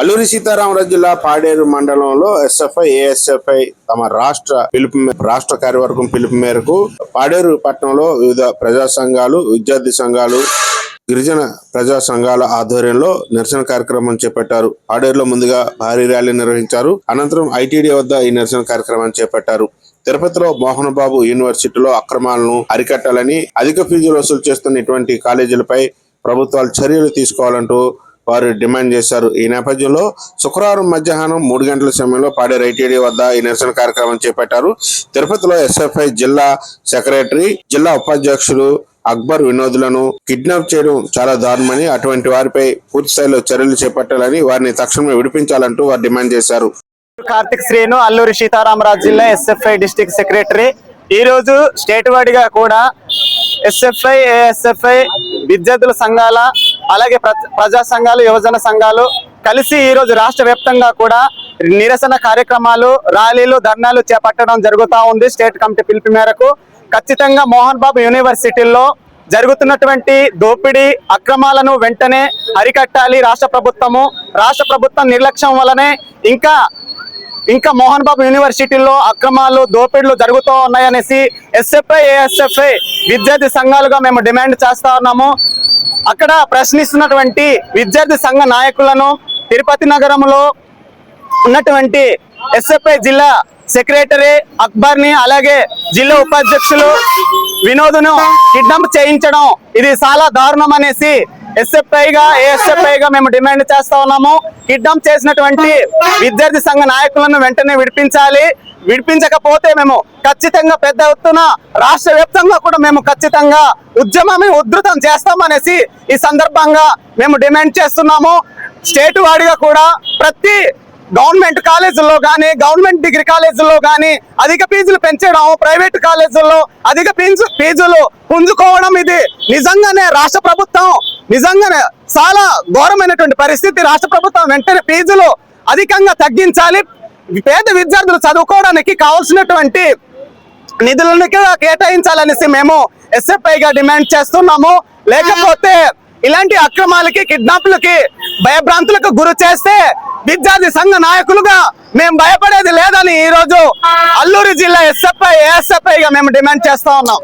అల్లూరి సీతారామరాజు జిల్లా పాడేరు మండలంలో SFI ASFI తమ రాష్ట్ర పిలుపు రాష్ట్ర కార్యవర్గం పిలుపు మేరకు పాడేరు పట్టణంలో వివిధ ప్రజా సంఘాలు విద్యార్థి సంఘాలు గిరిజన ప్రజా సంఘాల ఆధ్వర్యంలో నిరసన కార్యక్రమం చేపట్టారు. పాడేరులో ముందుగా భారీ ర్యాలీ నిర్వహించారు. అనంతరం ఐటీడీ వద్ద ఈ నిరసన కార్యక్రమాన్ని చేపట్టారు. తిరుపతిలో మోహన్ బాబు యూనివర్సిటీలో అక్రమాలను అరికట్టాలని అధిక ఫీజులు వసూలు చేస్తున్న ఇటువంటి కాలేజీలపై ప్రభుత్వాలు చర్యలు తీసుకోవాలంటూ వారు డిమాండ్ చేశారు. ఈ నేపథ్యంలో శుక్రవారం మధ్యాహ్నం మూడు గంటల సమయంలో పాడే ఐటీడీ వద్ద ఈ నిరసన కార్యక్రమం చేపట్టారు. తిరుపతిలో ఎస్ఎఫ్ఐ జిల్లా సెక్రటరీ జిల్లా ఉపాధ్యక్షులు అక్బర్ వినోదులను కిడ్నాప్ చేయడం చాలా దారుణమని అటువంటి వారిపై పూర్తి స్థాయిలో చర్యలు చేపట్టాలని వారిని తక్షణమే విడిపించాలంటూ వారు డిమాండ్ చేశారు. కార్తిక్ శ్రీను అల్లూరి సీతారామరాజు జిల్లా ఎస్ఎఫ్ఐ డిస్టిక్ సెక్రటరీ. ఈ రోజు స్టేట్ వైడ్గా కూడా ఎస్ఎఫ్ఐ ఏఎస్ఎఫ్ఐ విద్యార్థుల సంఘాల అలాగే ప్రజా సంఘాలు యువజన సంఘాలు కలిసి ఈరోజు రాష్ట్ర వ్యాప్తంగా కూడా నిరసన కార్యక్రమాలు ర్యాలీలు ధర్నాలు చేపట్టడం జరుగుతూ ఉంది స్టేట్ కమిటీ పిలుపు మేరకు. ఖచ్చితంగా మోహన్ బాబు యూనివర్సిటీల్లో జరుగుతున్నటువంటి దోపిడీ అక్రమాలను వెంటనే అరికట్టాలి రాష్ట్ర ప్రభుత్వము. రాష్ట్ర ప్రభుత్వం నిర్లక్ష్యం వల్లనే ఇంకా ఇంకా మోహన్ బాబు యూనివర్సిటీలో అక్రమాలు దోపిడీలు జరుగుతూ ఉన్నాయనేసి ఎస్ఎఫ్ఐ ఏఎస్ఎఫ్ఐ విద్యార్థి సంఘాలుగా మేము డిమాండ్ చేస్తా ఉన్నాము. అక్కడ ప్రశ్నిస్తున్నటువంటి విద్యార్థి సంఘ నాయకులను తిరుపతి నగరంలో ఉన్నటువంటి ఎస్ఎఫ్ఐ జిల్లా సెక్రటరీ అక్బర్ని అలాగే జిల్లా ఉపాధ్యక్షులు వినోద్ను కిడ్నాప్ చేయించడం ఇది చాలా దారుణం అనేసి ఎస్ఎఫ్ఐగా ఏఎస్ఎఫ్ఐగా మేము డిమాండ్ చేస్తా ఉన్నాము. కిడ్నాప్ చేసినటువంటి విద్యార్థి సంఘ నాయకులను వెంటనే విడిపించాలి. విడిపించకపోతే మేము ఖచ్చితంగా పెద్ద ఎత్తున రాష్ట్ర వ్యాప్తంగా కూడా మేము ఖచ్చితంగా ఉద్యమం ఉధృతం చేస్తామనేసి ఈ సందర్భంగా మేము డిమాండ్ చేస్తున్నాము. స్టేట్ వాడిగా కూడా ప్రతి గవర్నమెంట్ కాలేజీల్లో కానీ గవర్నమెంట్ డిగ్రీ కాలేజీల్లో కానీ అధిక ఫీజులు పెంచడం ప్రైవేట్ కాలేజీల్లో అధిక ఫీజు ఫీజులు పుంజుకోవడం ఇది నిజంగానే రాష్ట్ర ప్రభుత్వం నిజంగానే చాలా ఘోరమైనటువంటి పరిస్థితి. రాష్ట్ర ప్రభుత్వం వెంటనే ఫీజులు అధికంగా తగ్గించాలి. పేద విద్యార్థులు చదువుకోవడానికి కావాల్సినటువంటి నిధులను కూడా కేటాయించాలనేసి మేము ఎస్ఎఫ్ఐగా డిమాండ్ చేస్తున్నాము. లేకపోతే ఇలాంటి అక్రమాలకి కిడ్నాప్లకి భయభ్రాంతులకు గురి చేస్తే విద్యార్థి సంఘ నాయకులుగా మేము భయపడేది లేదని ఈ రోజు అల్లూరి జిల్లా ఎస్ఎఫ్ఐ ఏఎస్ఎఫ్ఐ గా మేము డిమాండ్ చేస్తా ఉన్నాం.